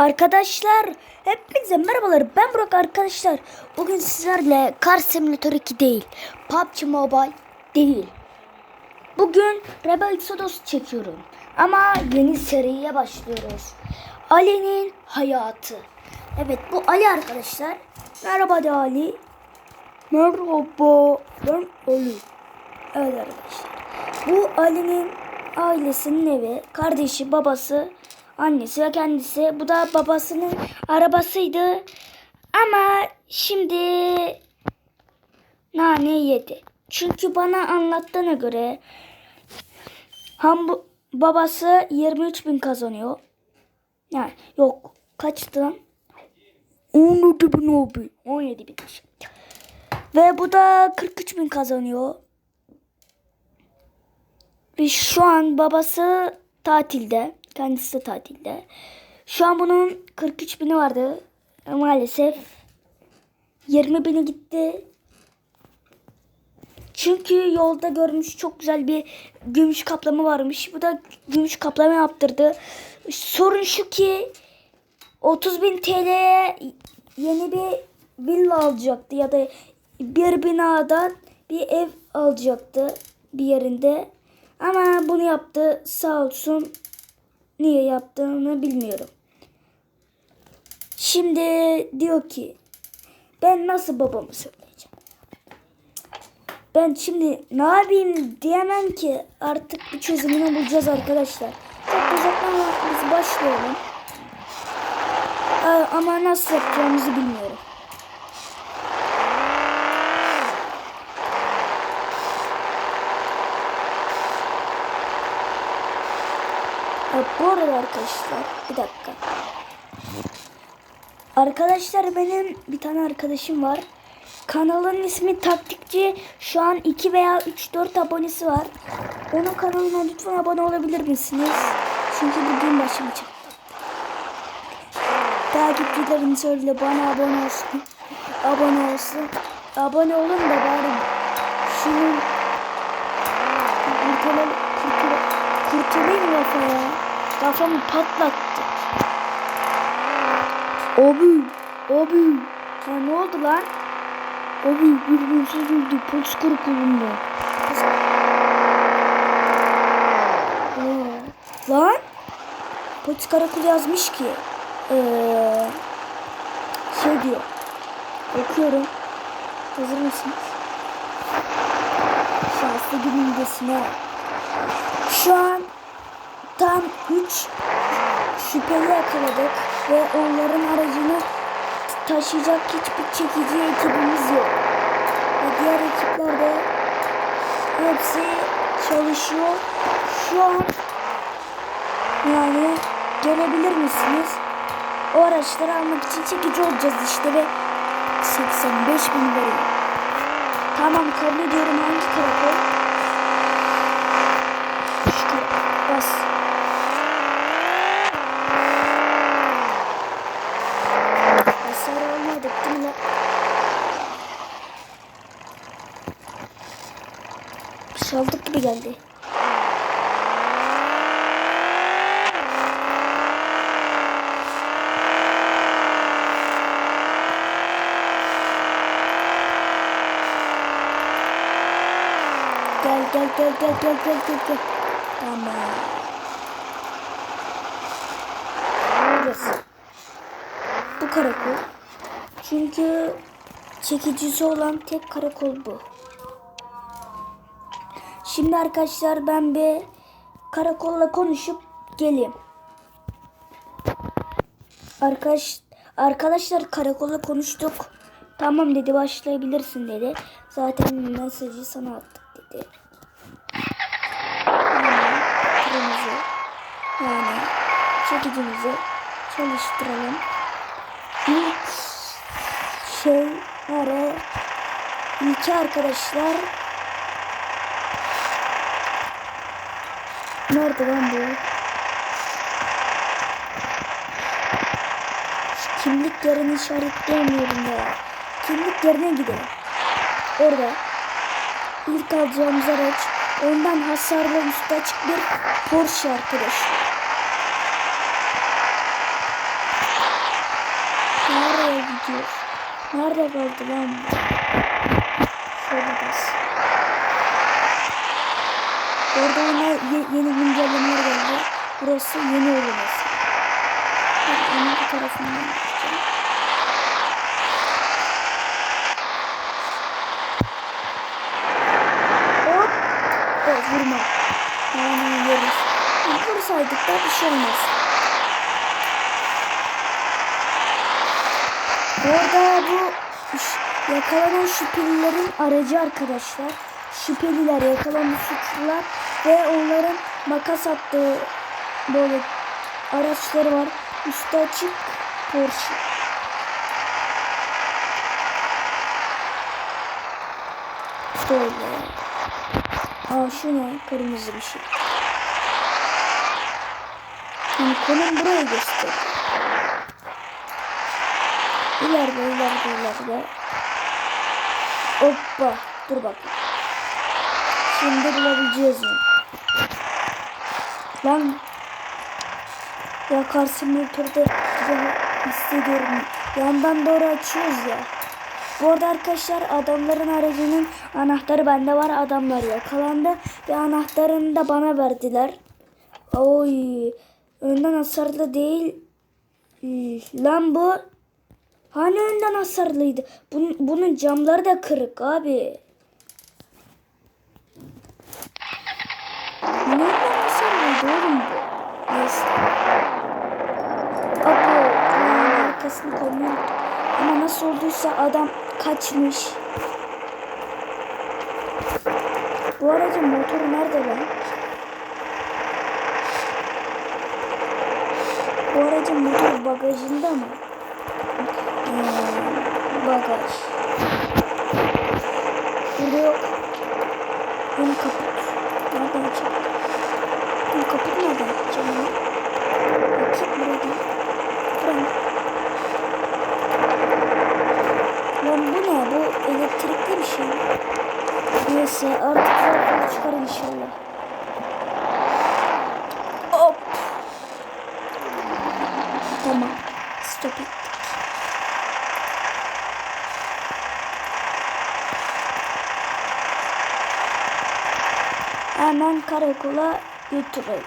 Arkadaşlar hepinize merhabalar. Ben Burak arkadaşlar. Bugün sizlerle Car Simulator 2 değil PUBG Mobile değil. Bugün Rebel Exodus çekiyorum. Ama yeni seriye başlıyoruz. Ali'nin hayatı. Evet bu Ali arkadaşlar. Merhaba de Ali. Merhaba ben Ali. Evet arkadaşlar. Bu Ali'nin ailesinin evi. Kardeşi babası annesi ve kendisi. Bu da babasının arabasıydı. Ama şimdi nane yedi. Çünkü bana anlattığına göre ham bu- babası 23 bin kazanıyor. Yani yok kaçtı lan? 17 bin abi. 17 bin. Ve bu da 43 bin kazanıyor. Ve şu an babası tatilde. Kendisi de tatilde. Şu an bunun 43 bini vardı. Maalesef 20 bini gitti. Çünkü yolda görmüş çok güzel bir gümüş kaplama varmış. Bu da gümüş kaplama yaptırdı. Sorun şu ki 30 bin TL'ye yeni bir villa alacaktı ya da bir binadan bir ev alacaktı bir yerinde. Ama bunu yaptı sağ olsun. Niye yaptığını bilmiyorum. Şimdi diyor ki ben nasıl babamı söyleyeceğim. Ben şimdi ne yapayım diyemem ki artık bir çözümünü bulacağız arkadaşlar. Çok uzatmadan biz başlayalım. Ama nasıl yapacağımızı bilmiyorum. Ha, bu arada arkadaşlar bir dakika. Arkadaşlar benim bir tane arkadaşım var. Kanalın ismi Taktikçi. Şu an 2 veya 3-4 abonesi var. Onun kanalına lütfen abone olabilir misiniz? Çünkü bugün başımı çekti. Takipçilerin söyle bana abone olsun. abone olsun. Abone olun da bari şunun kurtulalım, kurtul, kurtulayım kafaya. Kafamı patlattı. Abi, abi. Ya ne oldu lan? Abi bir hırsız öldü polis karakolunda. Aa, Lan? Polis karakolu yazmış ki. Ee, şey diyor. Okuyorum. Hazır mısınız? Şanslı günündesine. Şu an tam 3 şüpheli yakaladık ve onların aracını taşıyacak hiçbir çekici ekibimiz yok. Ve diğer ekipler de hepsi çalışıyor. Şu an yani gelebilir misiniz? O araçları almak için çekici olacağız işte ve 85 bin veriyor. Tamam kabul ediyorum hangi karakol? Şu karakol. Bas. Hasar almadık değil mi lan? Geldi. Gel gel gel gel gel gel gel gel. Tamam. Burası. Bu karakol. Çünkü çekicisi olan tek karakol bu. Şimdi arkadaşlar ben bir karakolla konuşup geleyim. Arkadaş arkadaşlar karakolla konuştuk. Tamam dedi başlayabilirsin dedi. Zaten mesajı sana attık dedi. Yani kırmızı yani çekicimizi çalıştıralım. İlk şey nere? İlki arkadaşlar Nerede lan bu? Kimlik yerini işaretleyemiyorum ya. Kimlik yerine gidelim. Orada ilk alacağımız araç ondan hasarlı üstü açık bir Porsche arkadaş. gidiyor. Nerede kaldı lan bu? Şöyle bas. Orada ye- yeni güncellemeler geldi. Burası yeni olması. Ben onun bu tarafından gideceğim. Hop. O vurma. Yani yeriz. Vursaydık da bir şey olmaz. Bu arada bu yakalanan şüphelilerin aracı arkadaşlar. Şüpheliler yakalanan suçlular ve onların makas attığı böyle araçları var. Üstü açık Porsche. Böyle. Aa şu ne? Kırmızı bir şey. Yani konum buraya gösteriyor. İleride ileride ileride. Hoppa. Dur bak. Şimdi bulabileceğiz? Lan. Ya kar simülatörde güzel hissediyorum. Yandan doğru açıyoruz ya. Bu arada arkadaşlar adamların aracının anahtarı bende var. Adamlar yakalandı ve anahtarını da bana verdiler. Oy. Önden hasarlı değil. Lan bu. Hani önden hasarlıydı. Bunun, bunun camları da kırık abi. Hani önden bu. Neyse. Abo. Kulağın arkasını unuttum. Ama nasıl olduysa adam kaçmış. Bu aracın motoru nerede lan? Bu aracın motor bagajında mı? Hmm, bagaj. Burada yok. Ön kaput. Nereden açacağım? Kaput nereden açacağım ya? Bakayım burada. Buranın. Lan bu ne? Bu elektrikli bir şey. Neyse artık zaten çıkar inşallah. Hop. Tamam. Stop ettik. Hemen karakola götürelim.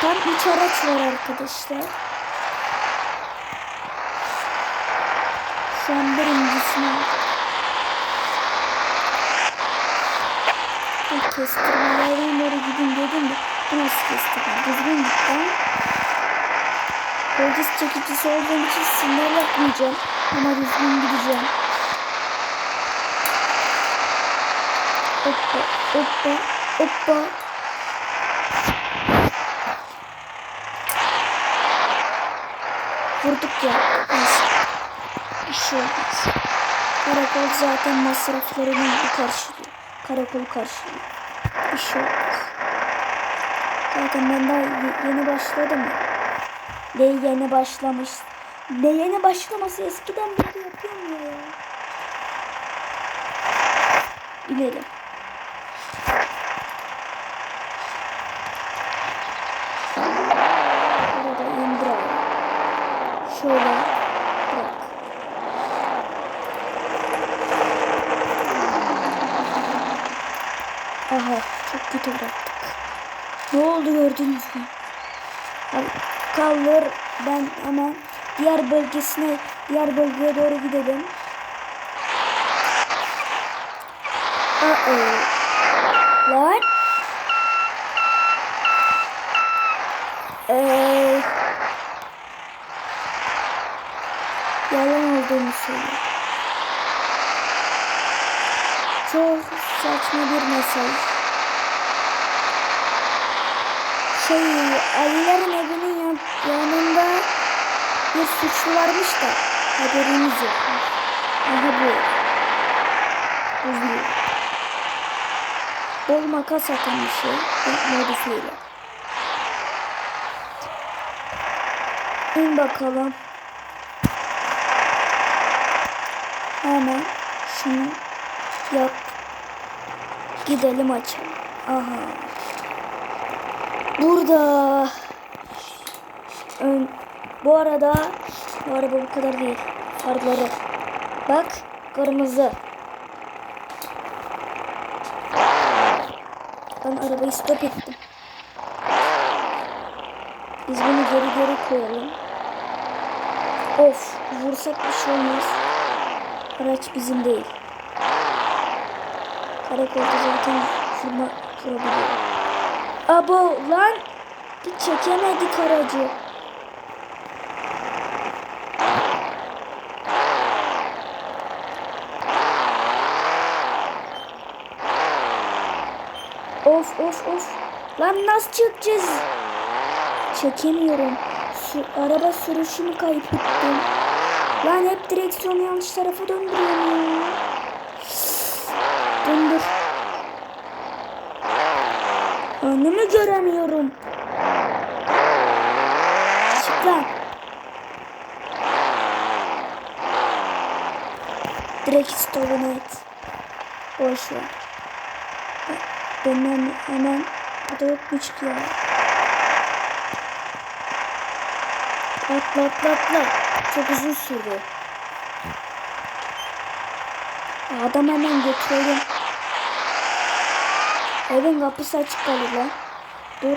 Tam üç araç var arkadaşlar. Şu an birincisini aldım. Kestirmelerden doğru gidin dedim de bu nasıl kestirme? Düzgün git lan. Polis çekicisi olduğum için sinir yapmayacağım. Ama düzgün gideceğim. Hoppa hoppa hoppa. Vurduk ya. Neyse. Bir şey olmaz. Karakol zaten masraflarını karşılıyor. Karakol karşılıyor. Bir şey olmaz. Zaten ben daha ye- yeni başladım ya. Ne yeni başlamış. Ne yeni başlaması eskiden beri yapıyorum ya. İnelim. Burada indir abi. Şöyle bırak. Aha çok kötü bıraktık. Ne oldu gördünüz mü? Abi, kaldır ben hemen diğer bölgesine diğer bölgeye doğru gidelim. -oh. Lan. Ee, yalan olduğunu söylüyor. Çok saçma bir mesaj. Şey, Alilerin evinin yan, yanında bir suçlu varmış da haberimiz yok. Aha bu. Buzlu. Bol makas atan bir şey. ve Modifiyle. İn bakalım. Hemen şunu yap. Gidelim açalım. Aha. Burada ön, bu arada Bu araba bu kadar değil. Farları. Bak kırmızı. Ben arabayı stop ettim. Biz bunu geri geri koyalım. Of vursak bir şey olmaz. Araç bizim değil. Karakolda zaten vurma vurabiliyor. Abo lan bir çekemedik aracı. Of of of. Lan nasıl çıkacağız? Çekemiyorum. Su, araba sürüşümü kaybettim. Lan hep direksiyonu yanlış tarafa döndürüyorum ya. Döndür. Önümü göremiyorum. Çık lan. Direkt stopunu et. Boş ver. Benim hemen burada yok mu çıkıyor? Atla atla atla. Çok uzun sürdü. Adam hemen götürelim. Evin kapısı açık kalır lan. Dur.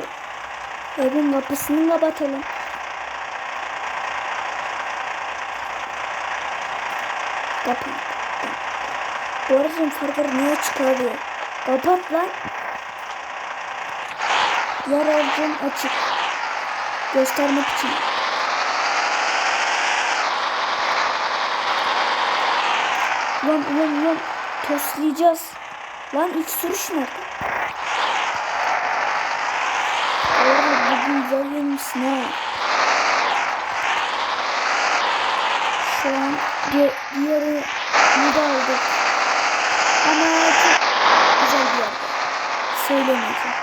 Evin kapısını kapatalım. Kapı. Bu aracın farları niye çıkarıyor? Kapat lan. Diğer aracın açık. Göstermek için. Ulan ulan ulan toslayacağız. Lan ilk sürüş nerede? Oğlum bugün güzel yemişsin ha. Şu an di diğeri de aldık. Ama çok güzel bir yer. Söylemeyeceğim.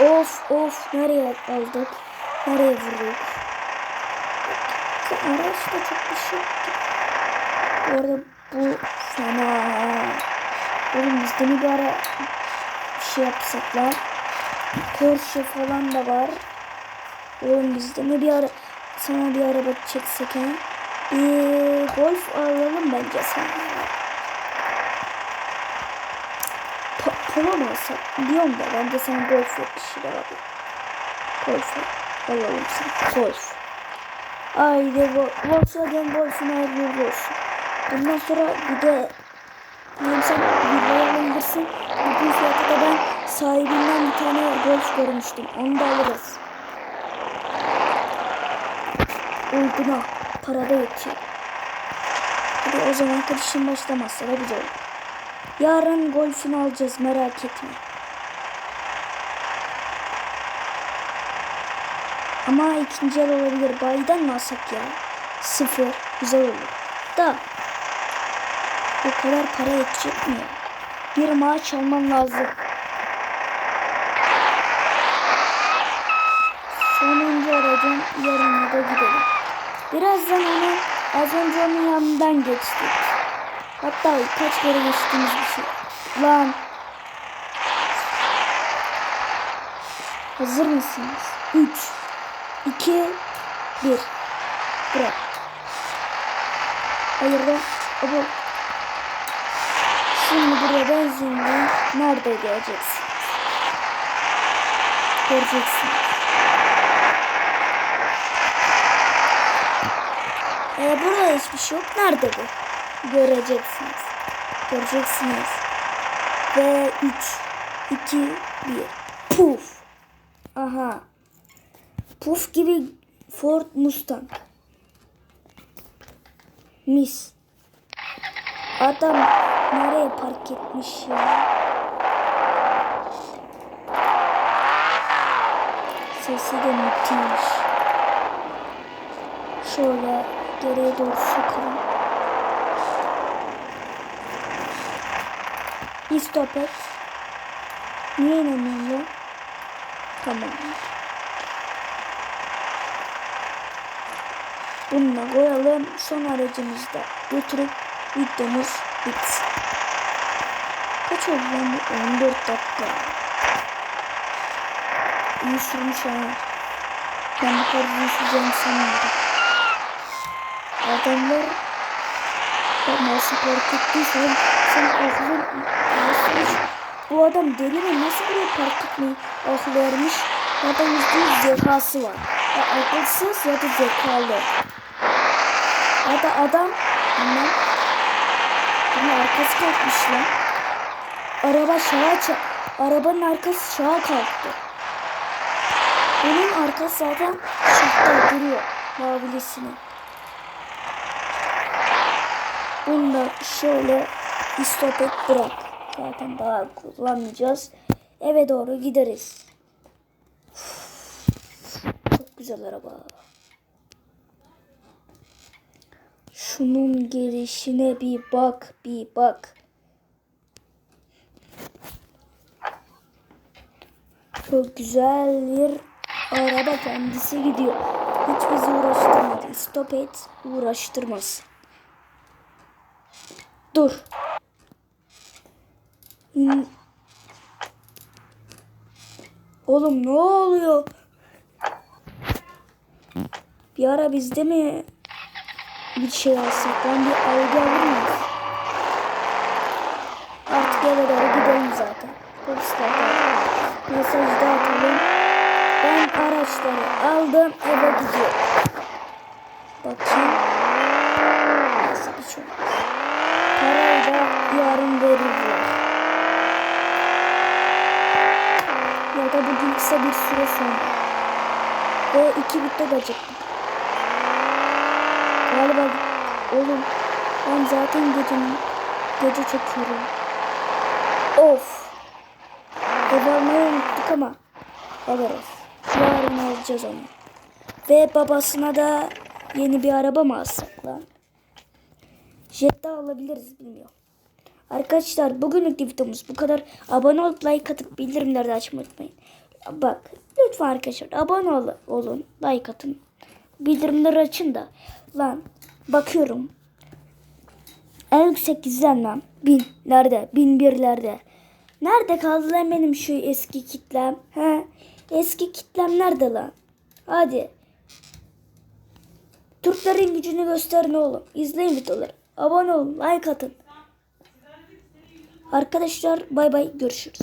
Of of nereye aldık? Nereye vurduk? Araçta çok bir şey yoktu. Bu arada bu fena. Oğlum bizde mi bir ara bir şey yapsak? Porsche falan da var. Oğlum bizde mi bir ara sana bir araba çeksek ha? Bir golf alalım bence sana. Po polo mu alsak? Biliyorum da bence sana golf yakışır abi. Golf alalım sana. Golf. Haydi Volkswagen Golf'un hayırlı olsun. Bundan sonra bir de yani sen villayı alabilirsin. Bu fiyatı da ben sahibinden bir tane Golf görmüştüm. Onu da alırız. Uyguna. Parada yetiyor. Hadi o zaman kırışın başlamazsa da güzel olur. Yarın Golf'ünü alacağız merak etme. Ama ikinci el olabilir. Bayiden mi alsak ya? Sıfır. Güzel olur. Da o kadar para yetecek mi? Bir maaş almam lazım. Sonuncu aracın yarına da gidelim. Birazdan onu az önce onun yanından geçtik. Hatta kaç kere geçtiğimiz bir şey. Lan. Hazır mısınız? 3 2 1 Bırak. Hayır be. Abo. Şimdi buraya benzinle nerede geleceksin? Göreceksin. Ee, burada hiçbir şey yok. Nerede bu? Göreceksiniz. Göreceksiniz. Ve 3 2 1 Puf. Aha. Puf gibi Ford Mustang. Mis. Adam nereye park etmiş ya? Sesi de müthiş. Şöyle geriye doğru sokalım. Bir stop et. Niye inanmıyorum ya? Tamam. Bununla koyalım. Son aracımızı da götürüp videomuz bitsin. Kaç oldu lan bu? 14 dakika. İyi sürmüş ha. Ben bu kadar uzun. Adamlar nasıl park ettiysen sen aklın nasıl bu adam deli mi? Nasıl buraya park etmeyi aklı ermiş? Adam yüzde zekası var. Ya akılsız ya da zekalı. Ya da adam bilmem. Bunun arkası kalkmış lan. Araba şaha Arabanın arkası şaha kalktı. Bunun arkası zaten şahta duruyor. Mavilisini. Bunu da şöyle istop et bırak. Zaten daha kullanmayacağız. Eve doğru gideriz. Çok güzel araba. Şunun gelişine bir bak, bir bak. Çok güzel bir araba kendisi gidiyor. Hiç bizi uğraştırmadı. Stop et, uğraştırmaz. Dur. Oğlum ne oluyor? Bir ara bizde mi bir şey alsak? Ben bir algı alır mıyız? Artık eve doğru gidelim zaten. Polislerden mesaj da atalım. Ben araçları aldım eve gidiyorum. Bakayım. Nasıl bir şey verirler. Ya da bugün kısa bir süre sonra. Ve iki bitti gelecek. Galiba oğlum ben zaten gecenin gece çekiyorum. Of. Ev almayı unuttuk ama alırız. Yarın alacağız onu. Ve babasına da yeni bir araba mı alsak lan? Jetta alabiliriz bilmiyorum. Arkadaşlar bugünlük videomuz bu kadar. Abone olup like atıp bildirimleri de açmayı unutmayın. Bak lütfen arkadaşlar abone ol, olun. Like atın. Bildirimleri açın da. Lan bakıyorum. En yüksek izlenmem. Binlerde. Bin birlerde. Nerede kaldı lan benim şu eski kitlem? He? Eski kitlem nerede lan? Hadi. Türklerin gücünü gösterin oğlum. İzleyin videoları. Abone olun. Like atın. Arkadaşlar bay bay görüşürüz.